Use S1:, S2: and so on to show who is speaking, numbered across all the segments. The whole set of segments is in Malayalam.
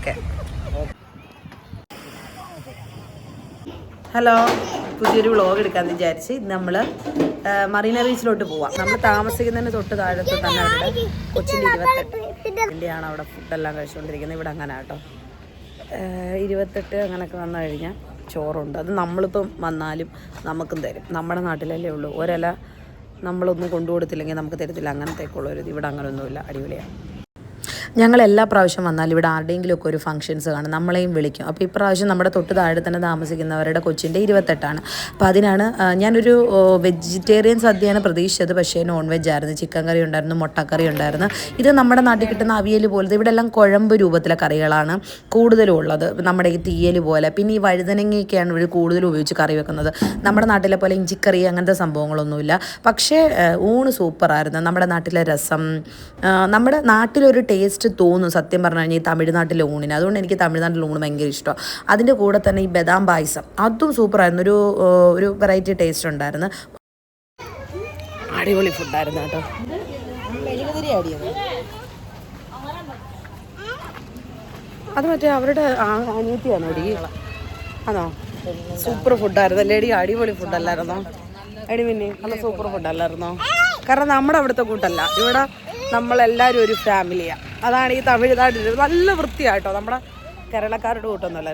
S1: ഓക്കെ. ഹലോ പുതിയൊരു വ്ളോഗ് എടുക്കാൻ വിചാരിച്ച് ഇന്ന് നമ്മൾ മറീന ബീച്ചിലോട്ട് പോവാം. നമ്മൾ താമസിക്കുന്നതിന് തൊട്ട് താഴത്ത് തന്നെ അവരുടെ കൊച്ചിന്റെ ഇരുപത്തെട്ടിന്റെയാണ് അവിടെ ഫുഡെല്ലാം കഴിച്ചുകൊണ്ടിരിക്കുന്നത്. ഇവിടെ അങ്ങനെ കേട്ടോ. ഇരുപത്തെട്ട് അങ്ങനെയൊക്കെ വന്നു കഴിഞ്ഞാൽ ചോറുണ്ട്. അത് നമ്മളിപ്പം വന്നാലും നമുക്കും തരും. നമ്മുടെ നാട്ടിലല്ലേ ഉള്ളൂ. ഒരല നമ്മളൊന്നും കൊണ്ടുകൊടുത്തില്ലെങ്കിൽ നമുക്ക് തരത്തില്ല. അങ്ങനത്തേക്കുള്ളൊരു ഇവിടെ അങ്ങനെയൊന്നുമില്ല അടിപൊളിയാണ് ഞങ്ങൾ എല്ലാ പ്രാവശ്യം വന്നാൽ ഇവിടെ ആരുടെയെങ്കിലുമൊക്കെ ഒരു ഫംഗ്ഷൻസ് കാണും. നമ്മളെയും വിളിക്കും. അപ്പോൾ ഇപ്രാവശ്യം നമ്മുടെ തൊട്ട് താഴെ തന്നെ താമസിക്കുന്നവരുടെ കൊച്ചിന്റെ ഇരുപത്തെട്ടാണ്. അപ്പോൾ അതിനാണ് ഞാനൊരു വെജിറ്റേറിയൻ സദ്യയാണ് പ്രതീക്ഷിച്ചത്. പക്ഷേ നോൺ വെജ് ആയിരുന്നു. ചിക്കൻ കറി ഉണ്ടായിരുന്നു മുട്ടക്കറി ഉണ്ടായിരുന്നു. ഇത് നമ്മുടെ നാട്ടിൽ കിട്ടുന്ന അവിയൽ പോലത്തെ ഇവിടെ എല്ലാം കുഴമ്പ് രൂപത്തിലെ കറികളാണ് കൂടുതലും ഉള്ളത് നമ്മുടെ ഈ തീയൽ പോലെ. പിന്നെ ഈ വഴുതനങ്ങയൊക്കെയാണ് ഇവർ കൂടുതലും ഉപയോഗിച്ച് കറി വെക്കുന്നത്. നമ്മുടെ നാട്ടിലെ പോലെ ഇഞ്ചിക്കറി അങ്ങനത്തെ സംഭവങ്ങളൊന്നുമില്ല. പക്ഷേ ഊണ് സൂപ്പറായിരുന്നു. നമ്മുടെ നാട്ടിലെ രസം നമ്മുടെ നാട്ടിലൊരു ടേസ്റ്റ് തോന്നും സത്യം പറഞ്ഞു കഴിഞ്ഞാൽ ഈ തമിഴ്നാട്ടിലെ ഊണിന്. അതുകൊണ്ട് എനിക്ക് തമിഴ്നാട്ടിലെ ഊണ് ഭയങ്കര ഇഷ്ടമാണ് അതിന്റെ കൂടെ തന്നെ ഈ ബദാം പായസം. അതും സൂപ്പറായിരുന്നു ഒരു ഒരു വെറൈറ്റി ടേസ്റ്റ് ഉണ്ടായിരുന്നു. അടിപൊളി ഫുഡായിരുന്നു കേട്ടോ. അത് മറ്റേ അവരുടെ അനിയത്തിയാണ് അടി ആണോ? സൂപ്പർ ഫുഡായിരുന്നു അല്ലേ അടി അടിപൊളി ഫുഡല്ലായിരുന്നോ എടി പിന്നെ നല്ല സൂപ്പർ ഫുഡല്ലായിരുന്നോ കാരണം നമ്മുടെ അവിടുത്തെ കൂട്ടല്ല. ഇവിടെ നമ്മളെല്ലാവരും ഒരു ഫാമിലിയാണ് അതാണ് ഈ തമിഴ്നാട്ടിൽ നല്ല വൃത്തിയാട്ടോ നമ്മുടെ കേരളക്കാരുടെ കൂട്ടൊന്നുമല്ല.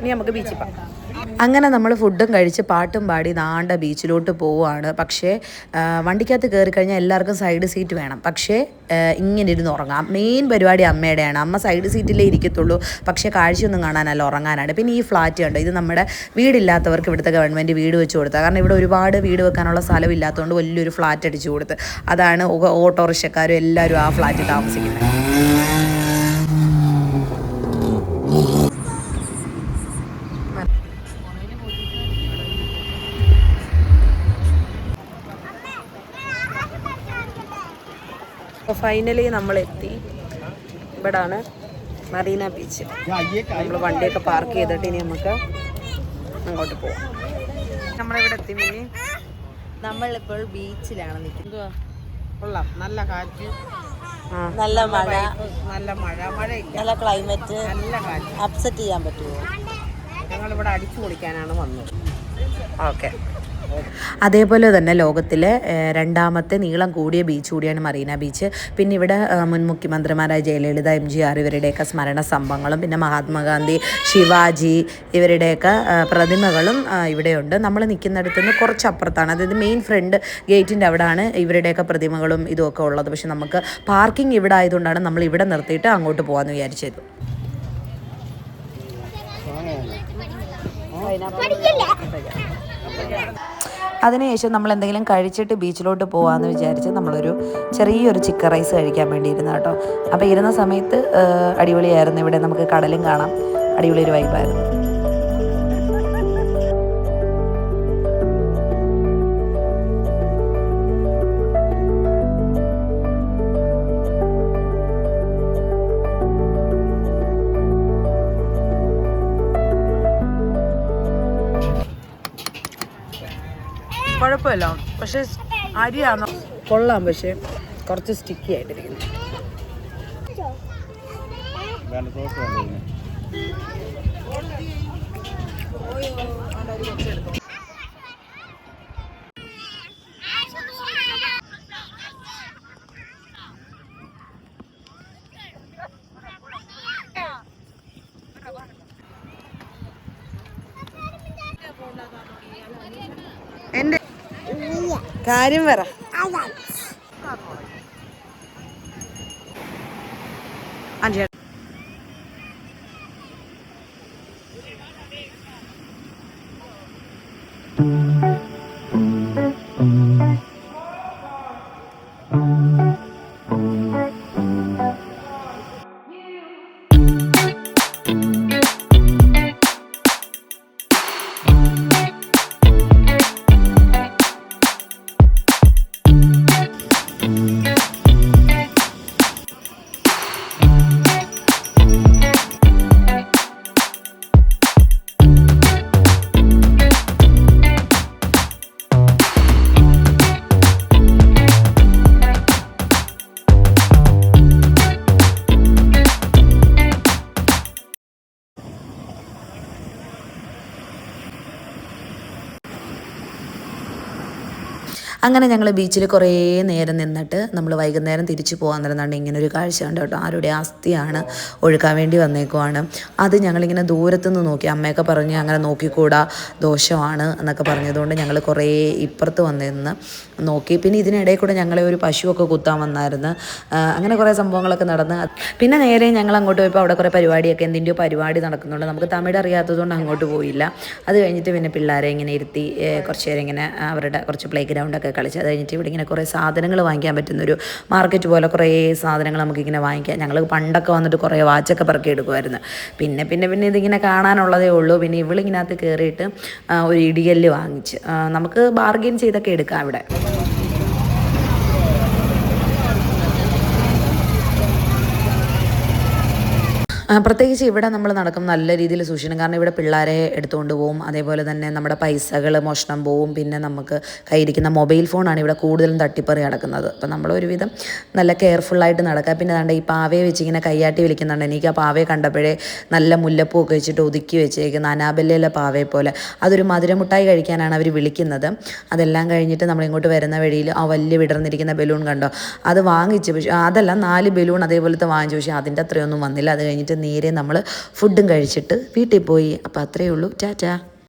S1: ഇനി നമുക്ക് ബീച്ചിൽ പോകാം. അങ്ങനെ നമ്മൾ ഫുഡും കഴിച്ച് പാട്ടും പാടി നാണ്ട ബീച്ചിലോട്ട് പോവുകയാണ്. പക്ഷേ വണ്ടിക്കകത്ത് കയറി കഴിഞ്ഞാൽ എല്ലാവർക്കും സൈഡ് സീറ്റ് വേണം. പക്ഷേ ഇങ്ങനെ ഇരുന്ന് ഉറങ്ങാം. മെയിൻ പരിപാടി അമ്മയുടെയാണ്. അമ്മ സൈഡ് സീറ്റിലേ ഇരിക്കത്തുള്ളൂ. പക്ഷേ കാഴ്ചയൊന്നും കാണാനല്ല ഉറങ്ങാനാണ്. പിന്നെ ഈ ഫ്ലാറ്റ് കണ്ടോ? ഇത് നമ്മുടെ വീടില്ലാത്തവർക്ക് ഇവിടുത്തെ ഗവൺമെന്റ് വീട് വെച്ച് കൊടുത്തത് കാരണം ഇവിടെ ഒരുപാട് വീട് വെക്കാനുള്ള സ്ഥലം ഇല്ലാത്തതുകൊണ്ട് വലിയൊരു ഫ്ലാറ്റ് അടിച്ചു കൊടുത്ത്. അതാണ് ഓട്ടോറിക്ഷക്കാരും എല്ലാവരും ആ ഫ്ലാറ്റിൽ താമസിക്കുന്നത്. അപ്പോൾ ഫൈനലി നമ്മൾ എത്തി ഇവിടാണ് മറീന ബീച്ച് നമ്മൾ വണ്ടിയൊക്കെ പാർക്ക് ചെയ്തിട്ട് ഇനി നമുക്ക് അങ്ങോട്ട് പോവാം. നമ്മളിവിടെ എത്തി മിനി.
S2: നമ്മളിപ്പോൾ ബീച്ചിലാണ് നിൽക്കുന്നത്
S3: കൊള്ളാം. നല്ല കാറ്റ്.
S2: നല്ല മഴ.
S3: നല്ല മഴ. മഴ
S2: നല്ല ക്ലൈമറ്റ്
S3: നല്ല കാറ്റ്.
S2: അപ്സെറ്റ് ചെയ്യാൻ പറ്റുമോ
S3: ഞങ്ങളിവിടെ അടിച്ചു പൊളിക്കാനാണ് വന്നത്.
S1: ഓക്കെ അതേപോലെ തന്നെ ലോകത്തിലെ രണ്ടാമത്തെ നീളം കൂടിയ ബീച്ച് കൂടിയാണ് മറീന ബീച്ച് പിന്നെ ഇവിടെ മുൻ മുഖ്യമന്ത്രിമാരായ ജയലളിത എം ജി ആർ ഇവരുടെയൊക്കെ സ്മരണ സംഭവങ്ങളും പിന്നെ മഹാത്മാഗാന്ധി ശിവാജി ഇവരുടെയൊക്കെ പ്രതിമകളും ഇവിടെയുണ്ട്. നമ്മൾ നിൽക്കുന്നിടത്ത് നിന്ന് കുറച്ച് അപ്പുറത്താണ് അതായത് മെയിൻ ഫ്രണ്ട് ഗേറ്റിന്റെ അവിടെയാണ് ഇവരുടെയൊക്കെ പ്രതിമകളും ഇതുമൊക്കെ ഉള്ളത്. പക്ഷെ നമുക്ക് പാർക്കിംഗ് ഇവിടെ ആയതുകൊണ്ടാണ് നമ്മൾ ഇവിടെ നിർത്തിയിട്ട് അങ്ങോട്ട് പോകാമെന്ന് വിചാരിച്ചത്. അതിനുശേഷം നമ്മൾ എന്തെങ്കിലും കഴിച്ചിട്ട് ബീച്ചിലോട്ട് പോകാമെന്ന് വിചാരിച്ച് നമ്മളൊരു ചെറിയൊരു ചിക്കൻ റൈസ് കഴിക്കാൻ വേണ്ടി ഇരുന്ന കേട്ടോ. അപ്പോൾ ഇരുന്ന സമയത്ത് അടിപൊളിയായിരുന്നു. ഇവിടെ നമുക്ക് കടലും കാണാം. അടിപൊളി ഒരു വൈബായിരുന്നു കുഴപ്പമില്ല. പക്ഷേ അരിയാണോ? കൊള്ളാം പക്ഷേ. കുറച്ച് സ്റ്റിക്കി ആയിട്ടിരിക്കുന്നു. എന്റെ കാര്യം പറ. അങ്ങനെ ഞങ്ങൾ ബീച്ചിൽ കുറേ നേരം നിന്നിട്ട് നമ്മൾ വൈകുന്നേരം തിരിച്ചു പോകാൻ ഇങ്ങനെ ഒരു കാഴ്ച ഉണ്ട് കേട്ടോ. ആരുടെ അസ്ഥിയാണ് ഒഴുക്കാൻ വേണ്ടി വന്നേക്കുവാണ്. അത് ഞങ്ങളിങ്ങനെ ദൂരത്തുനിന്ന് നോക്കി. അമ്മയൊക്കെ പറഞ്ഞ് അങ്ങനെ നോക്കിക്കൂടാ ദോഷമാണ് എന്നൊക്കെ പറഞ്ഞതുകൊണ്ട് ഞങ്ങൾ കുറേ ഇപ്പുറത്ത് വന്നിരുന്ന് നോക്കി. പിന്നെ ഇതിനിടയിൽ കൂടെ ഞങ്ങളെ ഒരു പശുവൊക്കെ കുത്താൻ വന്നായിരുന്നു. അങ്ങനെ കുറേ സംഭവങ്ങളൊക്കെ നടന്ന്. പിന്നെ നേരെ ഞങ്ങൾ അങ്ങോട്ട് പോയപ്പോൾ അവിടെ കുറേ പരിപാടിയൊക്കെ എന്തിന്റെയോ പരിപാടി നടക്കുന്നുണ്ട്. നമുക്ക് തമിഴ് അറിയാത്തതുകൊണ്ട് അങ്ങോട്ട് പോയില്ല. അത് കഴിഞ്ഞിട്ട് പിന്നെ പിള്ളേരെ ഇങ്ങനെ ഇരുത്തി കുറച്ച് നേരം ഇങ്ങനെ അവരുടെ കുറച്ച് പ്ലേ ഗ്രൗണ്ടൊക്കെ കളിച്ച് അത് കഴിഞ്ഞിട്ട് ഇവിടെ ഇങ്ങനെ കുറേ സാധനങ്ങൾ വാങ്ങിക്കാൻ പറ്റുന്നൊരു മാർക്കറ്റ് പോലെ കുറേ സാധനങ്ങൾ നമുക്കിങ്ങനെ വാങ്ങിക്കാം ഞങ്ങൾ പണ്ടൊക്കെ വന്നിട്ട് കുറേ വാച്ചൊക്കെ പറക്കി എടുക്കുമായിരുന്നു. പിന്നെ പിന്നെ പിന്നെ ഇതിങ്ങനെ കാണാനുള്ളതേ ഉള്ളൂ. പിന്നെ ഇവളിങ്ങനകത്ത് കയറിയിട്ട് ഒരു ഇടികല്ല് വാങ്ങിച്ച് നമുക്ക് ബാർഗെയിൻ ചെയ്തൊക്കെ എടുക്കാം ഇവിടെ. പ്രത്യേകിച്ച് ഇവിടെ നമ്മൾ നടക്കും നല്ല രീതിയിൽ സൂക്ഷിക്കണം. കാരണം ഇവിടെ പിള്ളേരെ എടുത്തുകൊണ്ട് പോവും. അതേപോലെ തന്നെ നമ്മുടെ പൈസകൾ മോഷണം പോവും. പിന്നെ നമുക്ക് കയ്യിരിക്കുന്ന മൊബൈൽ ഫോണാണ് ഇവിടെ കൂടുതലും തട്ടിപ്പറി നടക്കുന്നത്. അപ്പം നമ്മൾ ഒരുവിധം നല്ല കെയർഫുള്ളായിട്ട് നടക്കുക. പിന്നെ അതുകൊണ്ട് ഈ പാവയെ വെച്ച് ഇങ്ങനെ കയ്യാട്ടി വിളിക്കുന്നുണ്ട്. എനിക്ക് ആ പാവയെ കണ്ടപ്പോഴേ നല്ല മുല്ലപ്പൂ ഒക്കെ വെച്ചിട്ട് ഒതുക്കി വെച്ചേക്കുന്ന അനാബല്ലയിലെ പാവയെ പോലെ. അതൊരു മധുരമുട്ടായി കഴിക്കാനാണ് അവർ വിളിക്കുന്നത്. അതെല്ലാം കഴിഞ്ഞിട്ട് നമ്മളിങ്ങോട്ട് വരുന്ന വഴിയിൽ ആ വലിയ വിടർന്നിരിക്കുന്ന ബലൂൺ കണ്ടോ? അത് വാങ്ങിച്ച്. പക്ഷേ അതല്ല നാല് ബലൂൺ അതേപോലത്തെ വാങ്ങിച്ചു. പക്ഷേ അതിന്റെ അത്രയൊന്നും വന്നില്ല. അത് കഴിഞ്ഞിട്ട് നേരെ നമ്മൾ ഫുഡും കഴിച്ചിട്ട് വീട്ടിൽ പോയി. അപ്പോൾ അത്രയേ ഉള്ളൂ. ടാറ്റാ.